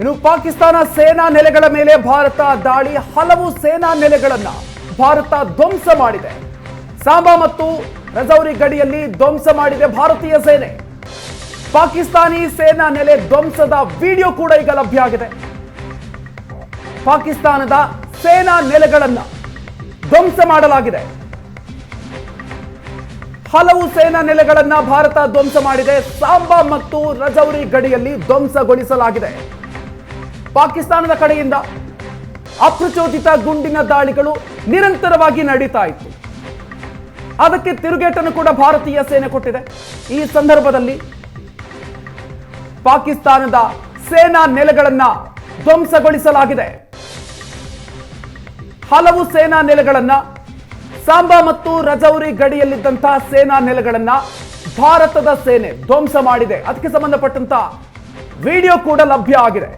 ಇನ್ನು ಪಾಕಿಸ್ತಾನ ಸೇನಾ ನೆಲೆಗಳ ಮೇಲೆ ಭಾರತ ದಾಳಿ. ಹಲವು ಸೇನಾ ನೆಲೆಗಳನ್ನ ಭಾರತ ಧ್ವಂಸ ಮಾಡಿದೆ. ಸಾಂಬಾ ಮತ್ತು ರಜೌರಿ ಗಡಿಯಲ್ಲಿ ಧ್ವಂಸ ಮಾಡಿದೆ ಭಾರತೀಯ ಸೇನೆ. ಪಾಕಿಸ್ತಾನಿ ಸೇನಾ ನೆಲೆ ಧ್ವಂಸದ ವಿಡಿಯೋ ಕೂಡ ಈಗ ಲಭ್ಯ ಆಗಿದೆ. ಪಾಕಿಸ್ತಾನದ ಸೇನಾ ನೆಲೆಗಳನ್ನ ಧ್ವಂಸ ಮಾಡಲಾಗಿದೆ. ಹಲವು ಸೇನಾ ನೆಲೆಗಳನ್ನ ಭಾರತ ಧ್ವಂಸ ಮಾಡಿದೆ. ಸಾಂಬಾ ಮತ್ತು ರಜೌರಿ ಗಡಿಯಲ್ಲಿ ಧ್ವಂಸಗೊಳಿಸಲಾಗಿದೆ. ಪಾಕಿಸ್ತಾನದ ಕಡೆಯಿಂದ ಅಪ್ರಚೋದಿತ ಗುಂಡಿನ ದಾಳಿಗಳು ನಿರಂತರವಾಗಿ ನಡೀತಾ ಇತ್ತು. ಅದಕ್ಕೆ ತಿರುಗೇಟನ್ನು ಕೂಡ ಭಾರತೀಯ ಸೇನೆ ಕೊಟ್ಟಿದೆ. ಈ ಸಂದರ್ಭದಲ್ಲಿ ಪಾಕಿಸ್ತಾನದ ಸೇನಾ ನೆಲೆಗಳನ್ನ ಧ್ವಂಸಗೊಳಿಸಲಾಗಿದೆ. ಹಲವು ಸೇನಾ ನೆಲೆಗಳನ್ನ ಸಾಂಬಾ ಮತ್ತು ರಜೌರಿ ಗಡಿಯಲ್ಲಿದ್ದಂತಹ ಸೇನಾ ನೆಲೆಗಳನ್ನ ಭಾರತದ ಸೇನೆ ಧ್ವಂಸ ಮಾಡಿದೆ. ಅದಕ್ಕೆ ಸಂಬಂಧಪಟ್ಟಂತ ವಿಡಿಯೋ ಕೂಡ ಲಭ್ಯ ಆಗಿದೆ.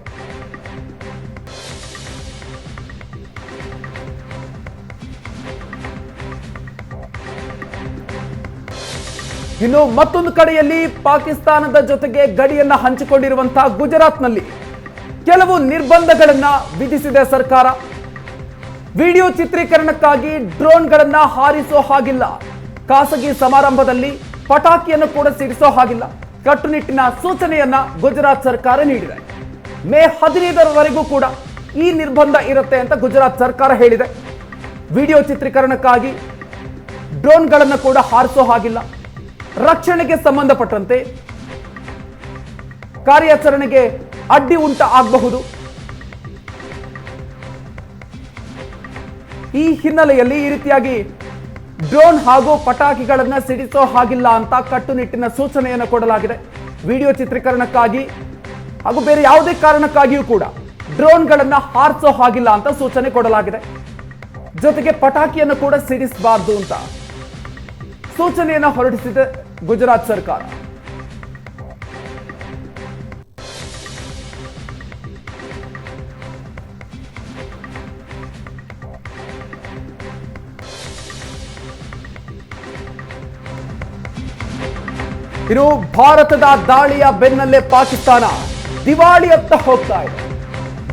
ಇನ್ನು ಮತ್ತೊಂದು ಕಡೆಯಲ್ಲಿ ಪಾಕಿಸ್ತಾನದ ಜೊತೆಗೆ ಗಡಿಯನ್ನ ಹಂಚಿಕೊಂಡಿರುವಂತಹ ಗುಜರಾತ್ನಲ್ಲಿ ಕೆಲವು ನಿರ್ಬಂಧಗಳನ್ನ ವಿಧಿಸಿದೆ ಸರ್ಕಾರ. ವಿಡಿಯೋ ಚಿತ್ರೀಕರಣಕ್ಕಾಗಿ ಡ್ರೋನ್ಗಳನ್ನ ಹಾರಿಸೋ ಹಾಗಿಲ್ಲ. ಖಾಸಗಿ ಸಮಾರಂಭದಲ್ಲಿ ಪಟಾಕಿಯನ್ನು ಕೂಡ ಸಿಡಿಸೋ ಹಾಗಿಲ್ಲ. ಕಟ್ಟುನಿಟ್ಟಿನ ಸೂಚನೆಯನ್ನ ಗುಜರಾತ್ ಸರ್ಕಾರ ನೀಡಿದೆ. ಮೇ ಹದಿನೈದರವರೆಗೂ ಕೂಡ ಈ ನಿರ್ಬಂಧ ಇರುತ್ತೆ ಅಂತ ಗುಜರಾತ್ ಸರ್ಕಾರ ಹೇಳಿದೆ. ವಿಡಿಯೋ ಚಿತ್ರೀಕರಣಕ್ಕಾಗಿ ಡ್ರೋನ್ಗಳನ್ನು ಕೂಡ ಹಾರಿಸೋ ಹಾಗಿಲ್ಲ. ರಕ್ಷಣೆಗೆ ಸಂಬಂಧಪಟ್ಟಂತೆ ಕಾರ್ಯಾಚರಣೆಗೆ ಅಡ್ಡಿ ಉಂಟ ಆಗಬಹುದು ಈ ಹಿನ್ನೆಲೆಯಲ್ಲಿ ಈ ರೀತಿಯಾಗಿ ಡ್ರೋನ್ ಹಾಗೂ ಪಟಾಕಿಗಳನ್ನ ಸಿಡಿಸೋ ಹಾಗಿಲ್ಲ ಅಂತ ಕಟ್ಟುನಿಟ್ಟಿನ ಸೂಚನೆಯನ್ನು ಕೊಡಲಾಗಿದೆ. ವಿಡಿಯೋ ಚಿತ್ರೀಕರಣಕ್ಕಾಗಿ ಹಾಗೂ ಬೇರೆ ಯಾವುದೇ ಕಾರಣಕ್ಕಾಗಿಯೂ ಕೂಡ ಡ್ರೋನ್ಗಳನ್ನ ಹಾರಿಸೋ ಹಾಗಿಲ್ಲ ಅಂತ ಸೂಚನೆ ಕೊಡಲಾಗಿದೆ. ಜೊತೆಗೆ ಪಟಾಕಿಯನ್ನು ಕೂಡ ಸಿಡಿಸಬಾರ್ದು ಅಂತ ಸೂಚನೆಯನ್ನು ಹೊರಡಿಸಿದೆ. ಗುಜರಾತ್ ಸರ್ಕಾರ. ಇನ್ನು ಭಾರತದ ದಾಳಿಯ ಬೆನ್ನಲ್ಲೇ ಪಾಕಿಸ್ತಾನ ದಿವಾಳಿಯತ್ತ ಹೋಗ್ತಾ ಇದೆ.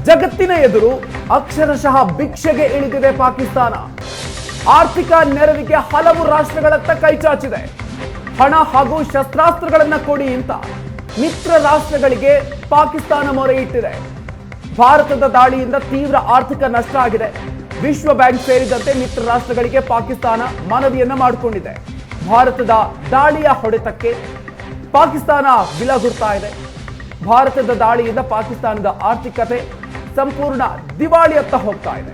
ಜಗತ್ತಿನ ಎದುರು ಅಕ್ಷರಶಃ ಭಿಕ್ಷೆಗೆ ಇಳಿದಿದೆ ಪಾಕಿಸ್ತಾನ. ಆರ್ಥಿಕ ನೆರವಿಗೆ ಹಲವು ರಾಷ್ಟ್ರಗಳತ್ತ ಕೈಚಾಚಿದೆ ಹಣ ಹಾಗೂ ಶಸ್ತ್ರಾಸ್ತ್ರಗಳನ್ನ ಕೊಡಿ ಅಂತ ಮಿತ್ರ ರಾಷ್ಟ್ರಗಳಿಗೆ ಪಾಕಿಸ್ತಾನ ಮೊರೆ ಇಟ್ಟಿದೆ. ಭಾರತದ ದಾಳಿಯಿಂದ ತೀವ್ರ ಆರ್ಥಿಕ ನಷ್ಟ ಆಗಿದೆ. ವಿಶ್ವ ಬ್ಯಾಂಕ್ ಸೇರಿದಂತೆ ಮಿತ್ರ ರಾಷ್ಟ್ರಗಳಿಗೆ ಪಾಕಿಸ್ತಾನ ಮನವಿಯನ್ನ ಮಾಡಿಕೊಂಡಿದೆ. ಭಾರತದ ದಾಳಿಯ ಹೊಡೆತಕ್ಕೆ ಪಾಕಿಸ್ತಾನ ಬಿಲಗುರ್ತಾ ಇದೆ. ಭಾರತದ ದಾಳಿಯಿಂದ ಪಾಕಿಸ್ತಾನದ ಆರ್ಥಿಕತೆ ಸಂಪೂರ್ಣ ದಿವಾಳಿಯತ್ತ ಹೋಗ್ತಾ ಇದೆ.